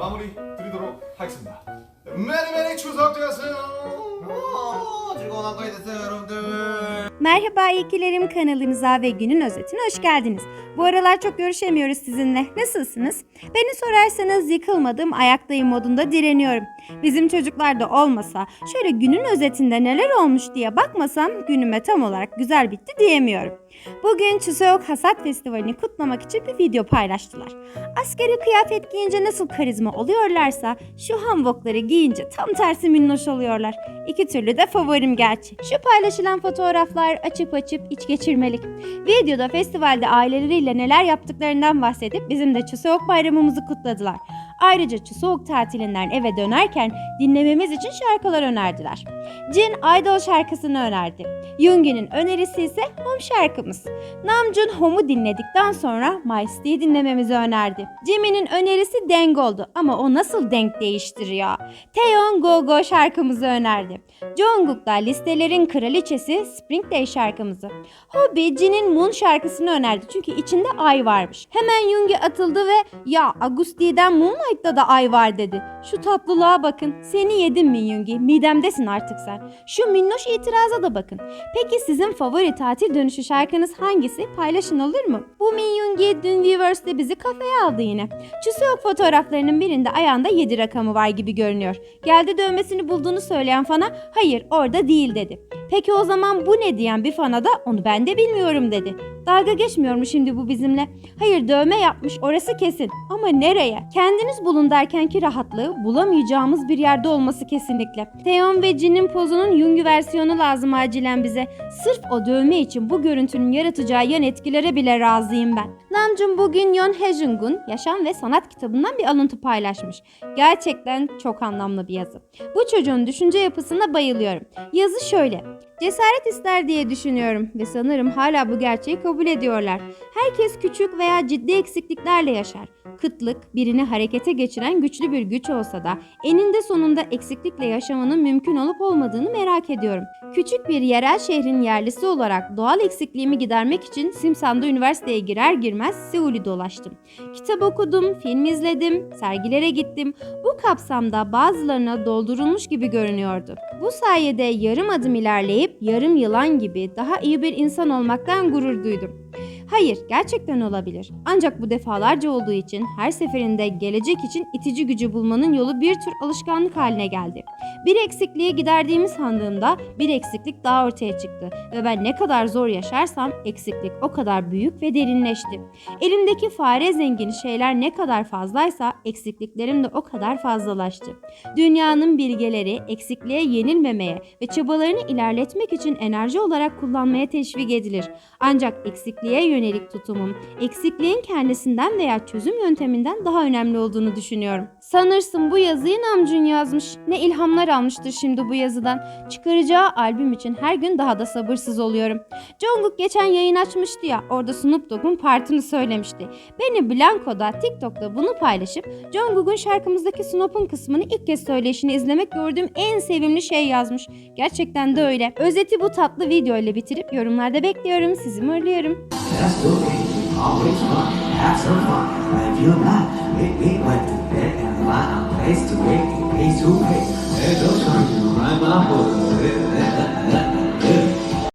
마무리 드리도록 하겠습니다. 매니 매니 추석 되세요. 어, 즐거운 한가위 됐어요 여러분들 Merhaba İyikilerim kanalınıza ve günün özetine hoş geldiniz. Bu aralar çok görüşemiyoruz sizinle. Nasılsınız? Beni sorarsanız yıkılmadım, ayaktayım modunda direniyorum. Bizim çocuklar da olmasa, şöyle günün özetinde neler olmuş diye bakmasam günüme tam olarak güzel bitti diyemiyorum. Bugün Chuseok Hasat Festivali'ni kutlamak için bir video paylaştılar. Askeri kıyafet giyince nasıl karizma oluyorlarsa şu hanbokları giyince tam tersi minnoş oluyorlar. İki türlü de favorim gerçi. Şu paylaşılan fotoğraflar açıp açıp iç geçirmelik. Videoda festivalde aileleriyle neler yaptıklarından bahsedip bizim de Chuseok bayramımızı kutladılar. Ayrıca Chuseok tatilinden eve dönerken dinlememiz için şarkılar önerdiler. Jin Idol şarkısını önerdi. Yoongi'nin önerisi ise Home şarkımız. Namjoon Home'u dinledikten sonra My City'yi dinlememizi önerdi. Jimin'in önerisi Deng oldu ama o nasıl denk değiştiriyor? Taeyeon Go Go şarkımızı önerdi. Jungkook da listelerin kraliçesi Spring Day şarkımızı. Hobby Jin'in Moon şarkısını önerdi çünkü içinde ay varmış. Hemen Yoongi atıldı ve ya Agusti'den Moonlight'ta da ay var dedi. Şu tatlılığa bakın. Seni yedim mi Yoongi? Midemdesin artık sen. Şu minnoş itiraza da bakın. Peki sizin favori tatil dönüşü şarkınız hangisi? Paylaşın olur mu? Bu Min Yoongi dün Weverse'de bizi kafeye aldı yine. Chuseok fotoğraflarının birinde ayağında 7 rakamı var gibi görünüyor. Geldi dövmesini bulduğunu söyleyen fana hayır orada değil dedi. Peki o zaman bu ne diyen bir fana da onu ben de bilmiyorum dedi. Dalga geçmiyor mu şimdi bu bizimle? Hayır dövme yapmış orası kesin. Ama nereye? Kendiniz bulun derkenki rahatlığı bulamayacağımız bir yerde olması kesinlikle. Theon ve Jin'in pozunun Yungi versiyonu lazım acilen bize. Sırf o dövme için bu görüntünün yaratacağı yan etkilere bile razıyım ben. Namjoon bugün Yon Hejung'un Yaşam ve Sanat kitabından bir alıntı paylaşmış. Gerçekten çok anlamlı bir yazı. Bu çocuğun düşünce yapısına bayılıyorum. Yazı şöyle. Cesaret ister diye düşünüyorum ve sanırım hala bu gerçeği kabul ediyorlar. Herkes küçük veya ciddi eksikliklerle yaşar. Kıtlık birini harekete geçiren güçlü bir güç olsa da eninde sonunda eksiklikle yaşamanın mümkün olup olmadığını merak ediyorum. Küçük bir yerel şehrin yerlisi olarak doğal eksikliğimi gidermek için Simsan'da üniversiteye girer girmez Seul'ü dolaştım. Kitap okudum, film izledim, sergilere gittim. Bu kapsamda bazılarına doldurulmuş gibi görünüyordu. Bu sayede yarım adım ilerleyip yarım yılan gibi daha iyi bir insan olmaktan gurur duydum. Hayır, gerçekten olabilir. Ancak bu defalarca olduğu için her seferinde gelecek için itici gücü bulmanın yolu bir tür alışkanlık haline geldi. Bir eksikliği giderdiğimi sandığımda bir eksiklik daha ortaya çıktı ve ben ne kadar zor yaşarsam eksiklik o kadar büyük ve derinleşti. Elimdeki fare zengini şeyler ne kadar fazlaysa eksikliklerim de o kadar fazlalaştı. Dünyanın bilgeleri eksikliğe yenilmemeye ve çabalarını ilerletmek için enerji olarak kullanmaya teşvik edilir. Ancak eksikliğe yönelik tutumum eksikliğin kendisinden veya çözüm yönteminden daha önemli olduğunu düşünüyorum. Sanırsın bu yazıyı Namjoon yazmış. Ne ilhamlar almıştır şimdi bu yazıdan. Çıkaracağı albüm için her gün daha da sabırsız oluyorum. Jungkook geçen yayın açmıştı ya orada Snoop Dogg'un partını söylemişti. Beni Blanco'da TikTok'ta bunu paylaşıp Jungkook'un şarkımızdaki Snoop'un kısmını ilk kez söyleyişini izlemek gördüğüm en sevimli şey yazmış. Gerçekten de öyle. Özeti bu tatlı video ile bitirip yorumlarda bekliyorum. Sizi mırlıyorum. just too late. Always want to have some fun. But you not make me went to bed and find a place to wait in peace to wait. Hey, don't try to rhyme my whole